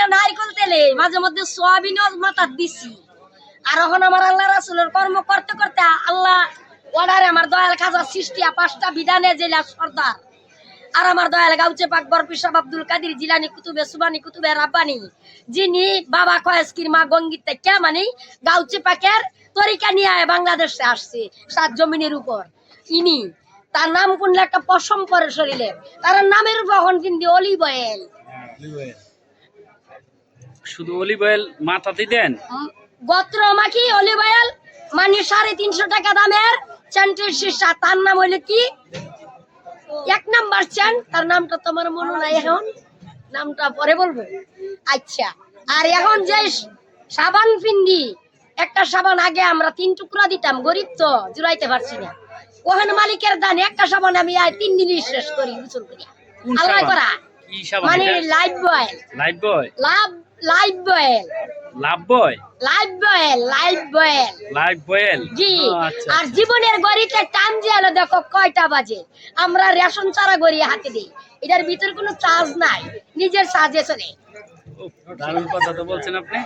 না নারকেল তেলে মাঝে মধ্যে সোয়াবিন দিছি। আর এখন আমার আল্লাহ রাসুলের কর্ম করতে করতে আল্লাহ অর্ডারে আমার দয়াল খাজা সৃষ্টিয়া পাঁচটা বিধানে জেলা সর্দার। আর আমার দয়াল গাউচে পাক আব্দুল কাদির জিলানি কুতুবে, সুবানি কুতুবে, রাব্বানি, যিনি বাবা কয়েসকির মা গঙ্গিত কে মানে গাউচে পাকের তরিকা নিয়ে বাংলাদেশে আসছে, সাত জমিনের উপর। ইনি, তার নাম কোনলে একটা পশম পরে শরীরে। তার নামের বহন কিন্তু অলিভ শুধু অলিভ অয়েল মাথাতে দেন? গোত্র মাখি অলিভ অয়েল মানে সাড়ে তিনশো টাকা দামের তার নাম হইলে কি? এক নাম্বার তার নামটা তোমার মনে নাই এখন। নামটা পরে বলব। আচ্ছা আর এখন যে সাবান পিন্ডি একটা সাবান আগে আমরা তিন টুকরা দিতাম গরিব তো জুড়াইতে পারছি না। ওখানে মালিকের দান একটা সাবান আমি তিন দিনই শেষ করি উচুল কোন আল্লাহ করা। মানে এটা? Lifebuoy Lifebuoy love Lifebuoy love boy Lifebuoy Lifebuoy Lifebuoy জি। আচ্ছা আর জীবনের গড়িতে টান দিয়ালো দেখো কয়টা বাজে। আমরা রেশন চারা গড়িয়ে হাতে দিই। এটার ভিতর কোনো চার্জ নাই। নিজের সাজে চলে। দারুণ কথা তো বলছেন আপনি।